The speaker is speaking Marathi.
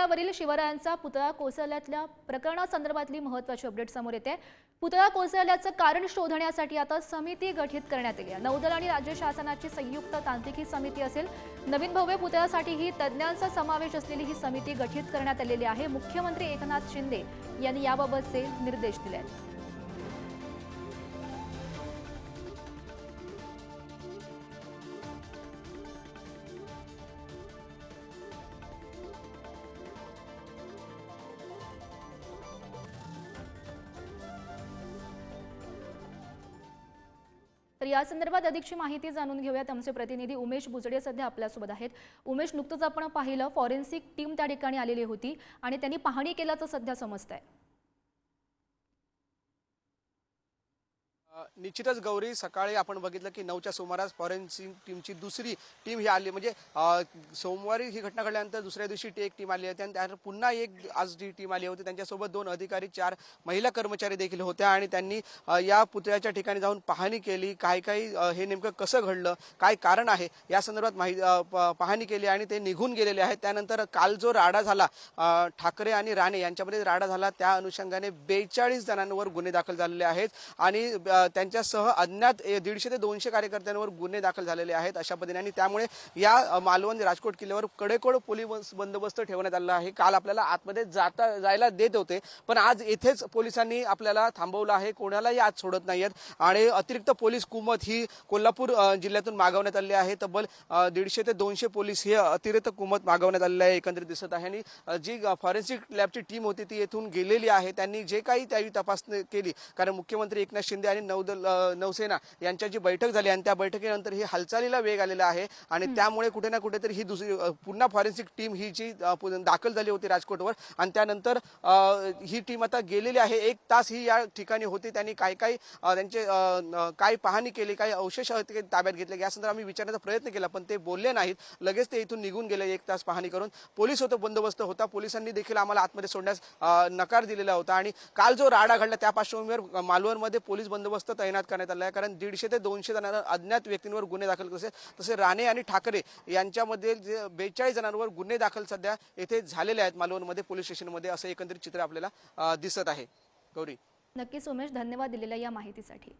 किल्ल्यावरील शिवरायांचा पुतळा कोसळल्यातल्या प्रकरणासंदर्भातली महत्वाची अपडेट समोर येते. पुतळा कोसळल्याचं कारण शोधण्यासाठी आता समिती गठीत करण्यात आली आहे. नौदल आणि राज्य शासनाची संयुक्त तांत्रिकी समिती असेल नवीन भव्य पुतळ्यासाठीही तज्ज्ञांचा समावेश असलेली ही समिती गठीत करण्यात आलेली आहे. मुख्यमंत्री एकनाथ शिंदे यांनी याबाबतचे निर्देश दिले आहेत तर या संदर्भात अधिकची माहिती जाणून घेऊयात आमचे प्रतिनिधी उमेश बुजडे सध्या आपल्यासोबत आहेत. उमेश नुकतंच आपण पाहिलं फॉरेन्सिक टीम त्या ठिकाणी आलेली होती आणि त्यांनी पाहणी केल्याचं सध्या समजत आहे निश्चितच गौरी सकाळी आपण बघितलं की नऊच्या सुमारास फॉरेन्सिक टीमची दुसरी टीम ही आली. म्हणजे सोमवारी ही घटना घडल्यानंतर दुसऱ्या दिवशी ती एक टीम आली होती आणि त्यानंतर पुन्हा एक आज जी टीम आली होती. त्यांच्यासोबत दोन अधिकारी चार महिला कर्मचारी देखील होत्या आणि त्यांनी या पुतळ्याच्या ठिकाणी जाऊन पाहणी केली. काय काही हे नेमकं कसं घडलं? काय कारण आहे? या संदर्भात माहिती प- पाहणी केली आणि ते निघून गेलेले आहेत. त्यानंतर काल जो राडा झाला ठाकरे आणि राणे यांच्यामध्ये राडा झाला त्या अनुषंगाने बेचाळीस जणांवर गुन्हे दाखल झालेले आहेत. आणि त्यांच्यासह अज्ञात दीडशे ते दोनशे कार्यकर्त्यांवर गुन्हे दाखल झालेले आहेत अशा पद्धतीने. आणि त्यामुळे या मालवण राजकोट किल्ल्यावर कडेकोड पोलीस बंदोबस्त ठेवण्यात आलेला आहे. काल आपल्याला आतमध्ये जाता जायला देत होते पण आज येथेच पोलिसांनी आपल्याला थांबवलं आहे. कोणालाही आज सोडत नाहीयेत. आणि अतिरिक्त पोलीस कुमत ही कोल्हापूर जिल्ह्यातून मागवण्यात आली आहे. तब्बल दीडशे ते दोनशे पोलीस हे अतिरिक्त कुमत मागवण्यात आलेले आहे एकंदरीत दिसत आहे. आणि जी फॉरेन्सिक लॅबची टीम होती ती येथून गेलेली आहे. त्यांनी जे काही त्यावेळी तपासणी केली कारण मुख्यमंत्री एकनाथ शिंदे आणि नव नौदल नौसेना यांच्याची बैठक झाली आणि त्या बैठकीनंतर ही हालचालीला वेग आलेला आहे आणि त्यामुळे कुठे ना कुठेतरी ही दुसरी पुन्हा फॉरेन्सिक टीम ही जी दाखल झाली होती राजकोटवर आणि त्यानंतर ही टीम आता गेलेली आहे. एक तास ही या ठिकाणी होती. त्यांनी काय काय त्यांचे काय पाहणी केली काय अवशेष ताब्यात घेतले. या संदर्भात आम्ही विचारण्याचा प्रयत्न केला पण ते बोलले नाहीत. लगेच ते इथून निघून गेले एक तास पाहणी करून. पोलीस होतं बंदोबस्त होता. पोलिसांनी देखील आम्हाला आतमध्ये सोडण्यास नकार दिलेला होता. आणि काल जो राडा घडला त्या पार्श्वभूमीवर मालवणमध्ये पोलीस बंदोबस्त तैनात करण्यात आला आहे कारण दीडशे ते दोनशे जणांना अज्ञात व्यक्तींवर गुन्हे दाखल कसे तसे राणे आणि ठाकरे यांच्यामध्ये जे बेचाळीस जणांवर गुन्हे दाखल सध्या येथे झालेले आहेत. मालवणमध्ये पोलीस स्टेशनमध्ये असं एकंदरीत चित्र आपल्याला दिसत आहे. गौरी. नक्कीच उमेश धन्यवाद दिलेल्या या माहितीसाठी.